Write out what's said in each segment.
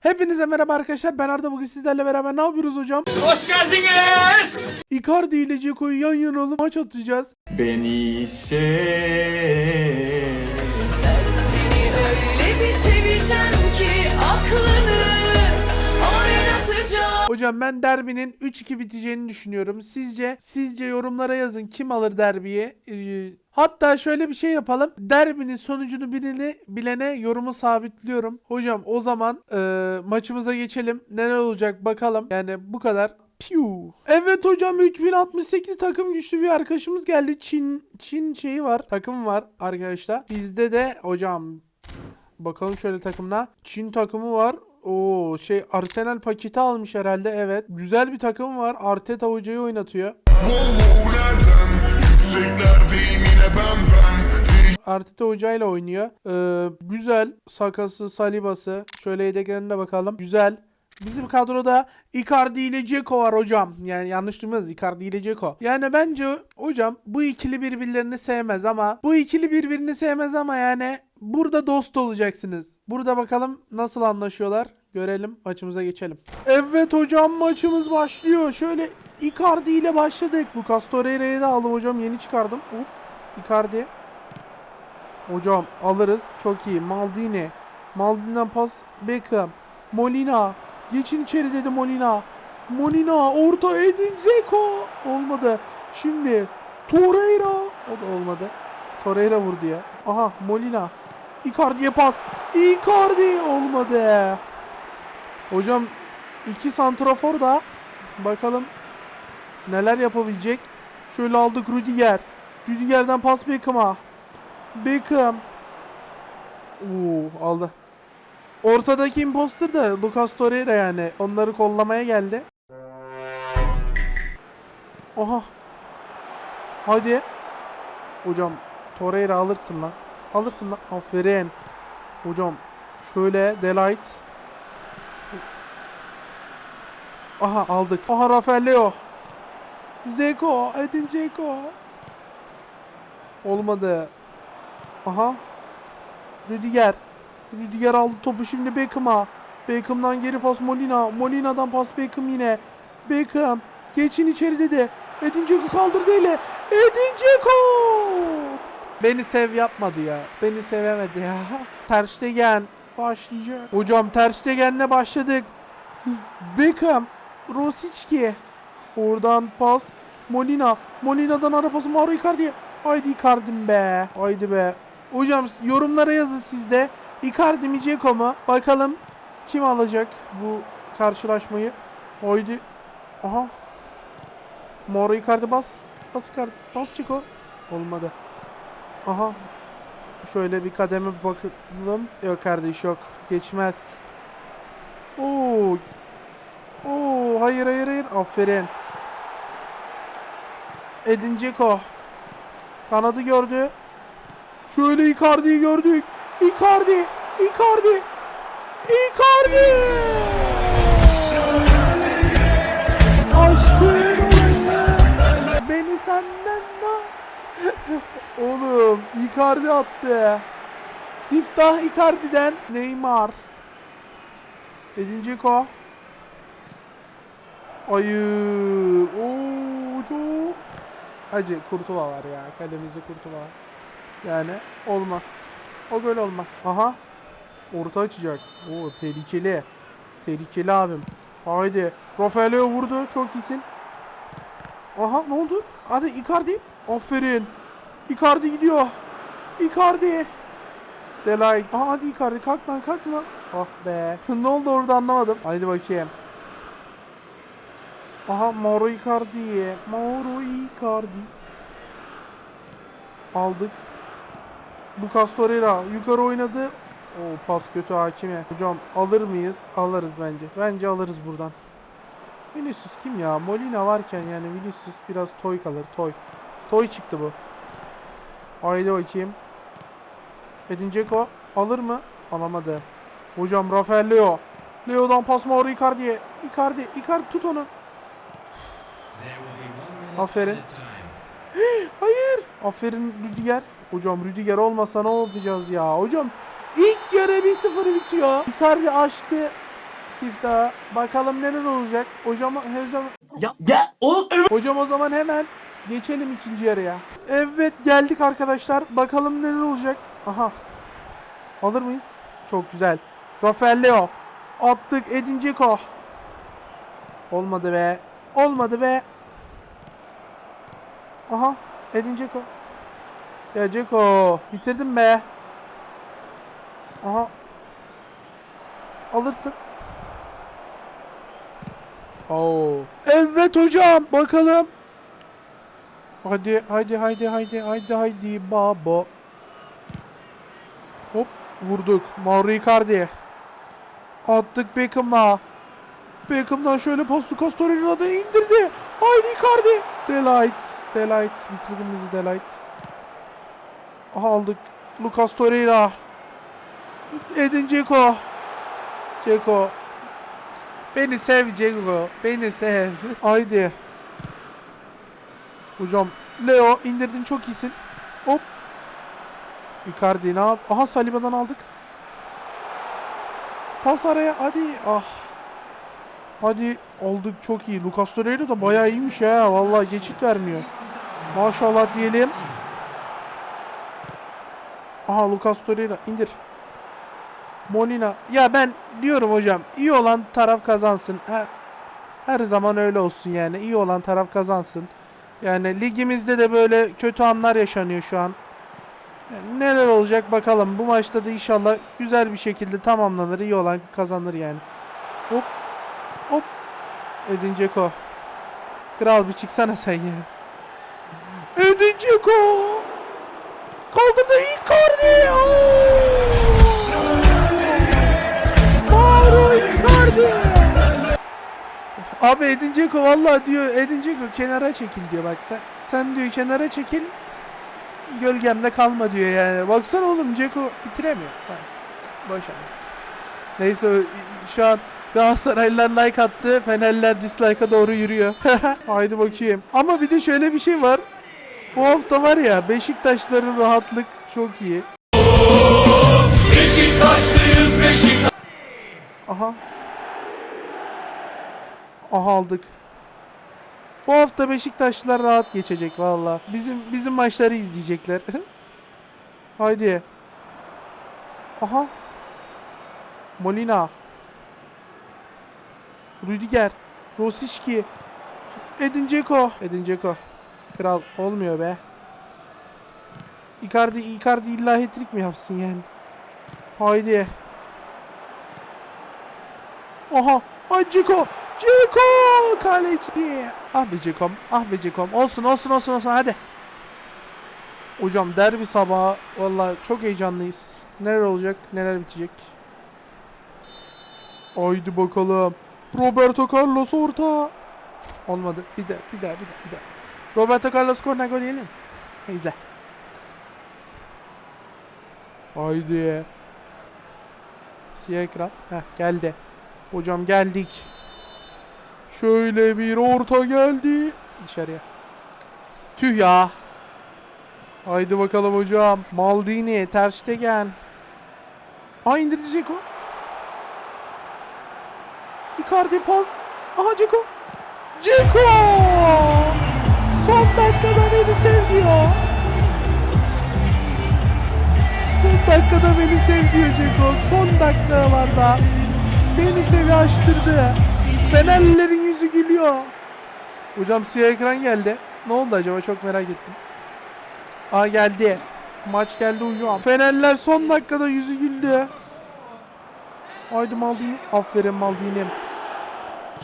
Hepinize merhaba arkadaşlar. Ben Arda bugün sizlerle beraber ne yapıyoruz hocam? Hoş geldiniz. Icardi ile Ceko'yu yan yana alıp maç atacağız. Beni sev. Seni öyle bir seveceğim Hocam ben derbinin 3-2 biteceğini düşünüyorum. Sizce sizce yorumlara yazın kim alır derbiyi? Ee, hatta şöyle bir şey yapalım. Derbinin sonucunu bilene, bilene yorumu sabitliyorum. Hocam o zaman e, maçımıza geçelim. Neler olacak bakalım. Yani bu kadar. Piu. Evet hocam 3068 takım güçlü bir arkadaşımız geldi. Çin Çin şeyi var. Takım var arkadaşlar. Bizde de hocam Bakalım şöyle takımına. Çin takımı var. Oo şey Arsenal paketi almış herhalde evet. Güzel bir takım var. Arteta hocayı oynatıyor. Arteta hocayla oynuyor. Ee, güzel. Sakası, Salibası. Şöyle yedeklerine bakalım. Güzel. Bizim kadroda Icardi ile Ceko var hocam. Yani yanlış duymadınız Icardi ile Ceko. Yani bence hocam bu ikili birbirlerini sevmez ama bu ikili birbirini sevmez ama yani burada dost olacaksınız. Burada bakalım nasıl anlaşıyorlar. Görelim maçımıza geçelim. Evet hocam maçımız başlıyor. Şöyle Icardi ile başladık. Lucas Torreira'yı da aldım hocam yeni çıkardım. Hop Icardi. Hocam alırız. Çok iyi. Maldini. Maldini'den pas Beckham. Molina. Geçin içeri dedi Molina. Molina orta Edin Zeko. Olmadı. Şimdi Torreira. O da olmadı. Torreira vurdu ya. Aha Molina. Icardi'ye pas. Icardi olmadı. Hocam iki santrafor da bakalım neler yapabilecek. Şöyle aldık Rüdiger. Rüdiger'den pas Beckham'a. Beckham. Oo, aldı. Ortadaki imposter da Lucas Torreira yani. Onları kollamaya geldi. Oha. Hadi. Hocam Torreira alırsın lan. Alırsın lan. Aferin. Hocam şöyle Delight. Aha aldık. Aha Rafael Leo. Zeko. Edin Zeko. Olmadı. Aha. Rüdiger. Rüdiger aldı topu şimdi Beckham'a. Beckham'dan geri pas Molina. Molina'dan pas Beckham yine. Beckham. Geçin içeri dedi. Edin Dzeko kaldırdı ile. Edin Dzeko. Beni sev yapmadı ya. Beni sevemedi ya. Ter Stegen başlayacak. Hocam Ter Stegen'le başladık. Beckham. Rosicki. Oradan pas. Molina. Molina'dan ara pası Mauro Icardi'ye. Haydi Icardi'm be. Haydi be. Hocam yorumlara yazın sizde. Icardi mi Dzeko mu? Bakalım kim alacak bu karşılaşmayı. Haydi. Aha. Mauro Icardi bas. Bas Icardi. Bas Dzeko. Olmadı. Aha. Şöyle bir kademe bakalım. Yok kardeş yok. Geçmez. Oo. Oo hayır hayır hayır. Aferin. Edin Dzeko. Kanadı gördü. Şöyle Icardi'yi gördük. Icardi. Icardi. Icardi. Olayım. Beni senden da. Oğlum Icardi attı. Siftah Icardi'den Neymar. Edin Dzeko. Hayır. Oo çok. Hacı Kurtuva var ya. Kalemizde Kurtuva var. Yani olmaz. O gol olmaz. Aha. Orta açacak. Oo tehlikeli. Tehlikeli abim. Haydi. Rafael'e vurdu. Çok iyisin. Aha ne oldu? Hadi Icardi. Aferin. Icardi gidiyor. Icardi. Delight. Aha hadi Icardi kalk lan kalk lan. Ah be. ne oldu orada anlamadım. Haydi bakayım. Aha Mauro Icardi. Mauro Icardi. Aldık. Lucas Torreira yukarı oynadı. O pas kötü hakime. Hocam alır mıyız? Alırız bence. Bence alırız buradan. Vinicius kim ya? Molina varken yani Vinicius biraz toy kalır. Toy. Toy çıktı bu. Haydi bakayım. Edin Dzeko alır mı? Alamadı. Hocam Rafael Leo. Leo'dan pas Mauro Icardi'ye. Icardi. Icardi tut onu. Aferin. Hayır. Aferin Rüdiger. Hocam Rüdiger olmasa ne yapacağız ya? Hocam ilk yarı 1-0 bitiyor. Icardi açtı. Siftah. Bakalım neler olacak. Hocam, hocam, Ya, ya o hocam o zaman hemen geçelim ikinci yarıya. Evet geldik arkadaşlar. Bakalım neler olacak. Aha. Alır mıyız? Çok güzel. Rafael Leo. Attık Edin Dzeko. Olmadı be. Olmadı be. Aha. Edin Dzeko. Ya Dzeko. Bitirdim be. Aha. Alırsın. Oo. Evet hocam. Bakalım. Hadi hadi hadi hadi hadi hadi baba. Hop vurduk. Mauro Icardi. Attık Beckham'a. Beckham'dan şöyle postu da indirdi. Haydi Icardi. Delight. Delight. Bitirdim bizi Delight. Aldık. Lucas Torreira. Edin Dzeko. Dzeko. Beni sev Dzeko. Beni sev. Haydi. Hocam Leo indirdin çok iyisin. Hop. Icardi ne yap? Aha Saliba'dan aldık. Pas araya hadi. Ah. Hadi aldık çok iyi. Lucas Torreira da bayağı iyiymiş ya. Vallahi geçit vermiyor. Maşallah diyelim. Aha Lucas Torreira indir. Molina. Ya ben diyorum hocam iyi olan taraf kazansın. Ha, her zaman öyle olsun yani. İyi olan taraf kazansın. Yani ligimizde de böyle kötü anlar yaşanıyor şu an. Yani neler olacak bakalım. Bu maçta da inşallah güzel bir şekilde tamamlanır. iyi olan kazanır yani. Hop. Hop. Edin Dzeko. Kral bir çıksana sen ya. Edin Dzeko. Kaldırdı Icardi. Mauro Icardi. Abi Edin Dzeko vallahi diyor Edin Dzeko kenara çekil diyor bak sen sen diyor kenara çekil gölgemde kalma diyor yani. Baksana oğlum Dzeko bitiremiyor. Bak, boş adam. Neyse şu an Galatasaraylılar like attı. Fenerler dislike'a doğru yürüyor. Haydi bakayım. Ama bir de şöyle bir şey var. Bu hafta var ya Beşiktaşların rahatlık çok iyi. Beşiktaşlıyız Beşiktaş. Aha. Aha aldık. Bu hafta Beşiktaşlılar rahat geçecek valla. Bizim bizim maçları izleyecekler. Haydi. Aha. Molina. Rüdiger. Rosicki. Edin Dzeko. Edin Dzeko. Kral olmuyor be. Icardi, Icardi illa hat-trick mi yapsın yani? Haydi. Oha. Ay Ceko. Ceko. Kaleci. Ah be Cekom. Ah be Cekom. Olsun olsun olsun olsun hadi. Hocam derbi sabahı. Valla çok heyecanlıyız. Neler olacak neler bitecek. Haydi bakalım. Roberto Carlos orta. Olmadı. Bir daha bir daha bir daha bir daha. Roberto Carlos korner gol yiyelim. İzle. Haydi. Siyah ekran. Heh geldi. Hocam geldik. Şöyle bir orta geldi. Dışarıya. Tüh ya. Haydi bakalım hocam. Maldini, Ter Stegen. Aa indirdi Dzeko. Icardi pas. Aha Dzeko. Dzeko! Son dakikada beni sev diyor. Son dakikada beni sev diyor Dzeko. Son dakikalarda beni sevi açtırdı. Fenerlilerin yüzü gülüyor. Hocam siyah ekran geldi. Ne oldu acaba çok merak ettim. Aa geldi. Maç geldi hocam. Fenerler son dakikada yüzü güldü. Haydi Maldini. Aferin Maldini'm.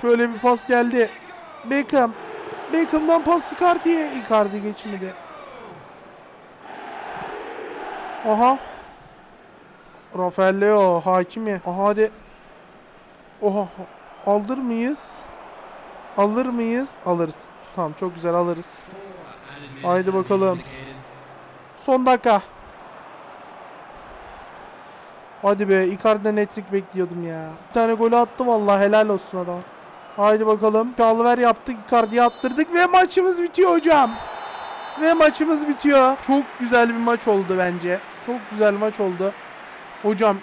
Şöyle bir pas geldi. Beckham. Beckham'dan pas Icardi'ye. Icardi geçmedi. Aha. Rafael Leo hakimi. Aha hadi. Oha. Alır mıyız? Alır mıyız? Alırız. Tamam çok güzel alırız. Haydi bakalım. Son dakika. Hadi be Icardi'den hat-trick bekliyordum ya. Bir tane golü attı vallahi helal olsun adam. Haydi bakalım. Çalver yaptık Icardi'ye attırdık ve maçımız bitiyor hocam. Ve maçımız bitiyor. Çok güzel bir maç oldu bence. Çok güzel maç oldu. Hocam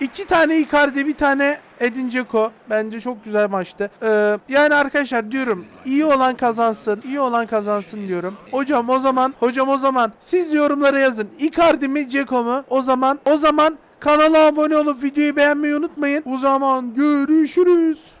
iki tane Icardi bir tane Edin Dzeko. Bence çok güzel maçtı. Ee, yani arkadaşlar diyorum iyi olan kazansın. iyi olan kazansın diyorum. Hocam o zaman hocam o zaman siz yorumlara yazın. Icardi mi Dzeko mu? O zaman o zaman kanala abone olup videoyu beğenmeyi unutmayın. O zaman görüşürüz.